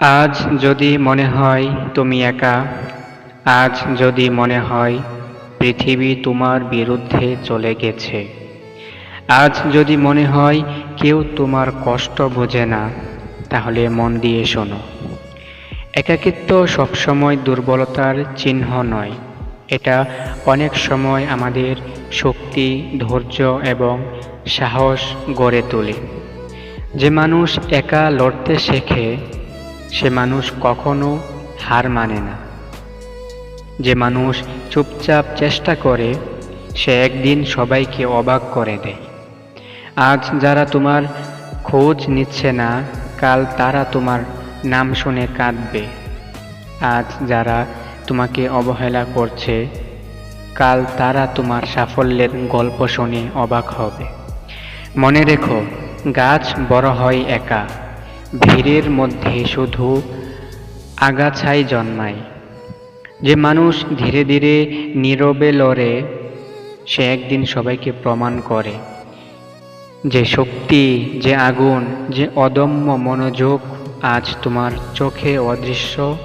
আজ যদি মনে হয় তুমি একা, আজ যদি মনে হয় পৃথিবী তোমার বিরুদ্ধে চলে গেছে, আজ যদি মনে হয় কেউ তোমার কষ্ট বোঝে না, তাহলে মন দিয়ে শোনো। একাকিত্ব সবসময় দুর্বলতার চিহ্ন নয়, এটা অনেক সময় আমাদের শক্তি, ধৈর্য এবং সাহস গড়ে তোলে। যে মানুষ একা লড়তে শেখে সে মানুষ কখনো হার মানে না। যে মানুষ চুপচাপ চেষ্টা করে, সে একদিন সবাইকে অবাক করে দেয়। আজ যারা তোমার খোঁজ নিচ্ছে না, কাল তারা তোমার নাম শুনে কাঁদবে। আজ যারা তোমাকে অবহেলা করছে, কাল তারা তোমার সাফল্যের গল্প শুনে অবাক হবে। মনে রেখো, গাছ বড় হয় একা। ভিড়ের মধ্যে শুধু আগাছাই জন্মায়। যে মানুষ ধীরে ধীরে নীরবে লড়ে, সে একদিন সবাইকে প্রমাণ করে। যে শক্তি, যে আগুন, যে অদম্য মনোযোগ আজ তোমার চোখে অদৃশ্য,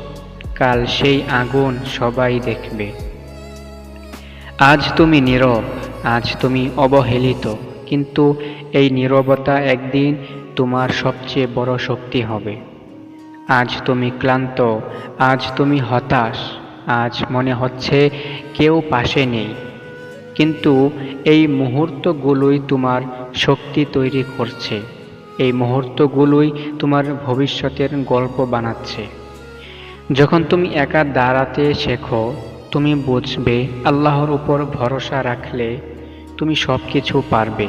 কাল সেই আগুন সবাই দেখবে। আজ তুমি নীরব, আজ তুমি অবহেলিত, কিন্তু এই নীরবতা একদিন তোমার সবচেয়ে বড় শক্তি হবে। আজ তুমি ক্লান্ত, আজ তুমি হতাশ, আজ মনে হচ্ছে কেউ পাশে নেই। কিন্তু এই মুহূর্তগুলোই তোমার শক্তি তৈরি করছে। এই মুহূর্তগুলোই তোমার ভবিষ্যতের গল্প বানাচ্ছে। যখন তুমি একা দাঁড়াতে শেখো, তুমি বুঝবে আল্লাহর উপর ভরসা রাখলে তুমি সব কিছু পারবে।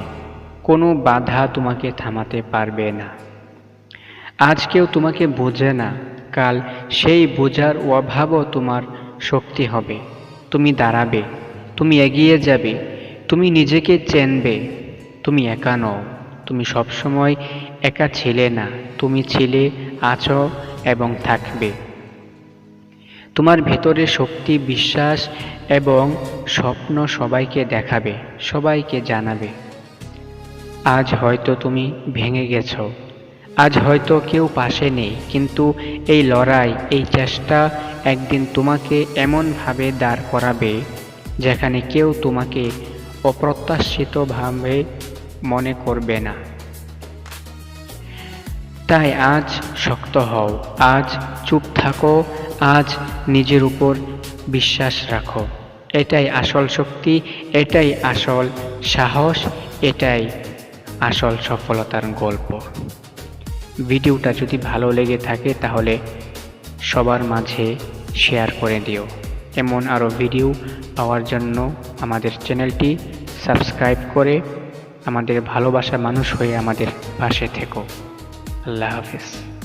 কোনো বাধা তোমাকে থামাতে পারবে না। আজ কেউ তোমাকে বোঝে না, কাল সেই বোঝার অভাবও তোমার শক্তি হবে। তুমি দাঁড়াবে, তুমি এগিয়ে যাবে, তুমি নিজেকে চেনবে, তুমি একা নও, তুমি সবসময় একা ছিলে না, তুমি ছিলে, আছো এবং থাকবে। তোমার ভেতরে শক্তি, বিশ্বাস এবং স্বপ্ন সবাইকে দেখাবে, সবাইকে জানাবে। আজ হয়তো তুমি ভেঙে গেছো। আজ হয়তো কেউ পাশে নেই, কিন্তু এই লড়াই, এই চেষ্টা একদিন তোমাকে এমনভাবে দাঁড় করাবে, যেখানে কেউ তোমাকে অপ্রত্যাশিতভাবে মনে করবে না। তাই আজ শক্ত হও, আজ চুপ থাকো, আজ নিজের উপর বিশ্বাস রাখো। এটাই আসল শক্তি, এটাই আসল সাহস, এটাই আসল সফলতার গল্প। ভিডিওটা যদি ভালো লেগে থাকে তাহলে সবার মাঝে শেয়ার করে দিও। এমন আরও ভিডিও পাওয়ার জন্য আমাদের চ্যানেলটি সাবস্ক্রাইব করে আমাদের ভালোবাসা মানুষ হয়ে আমাদের পাশে থেকো। আল্লাহ হাফিজ।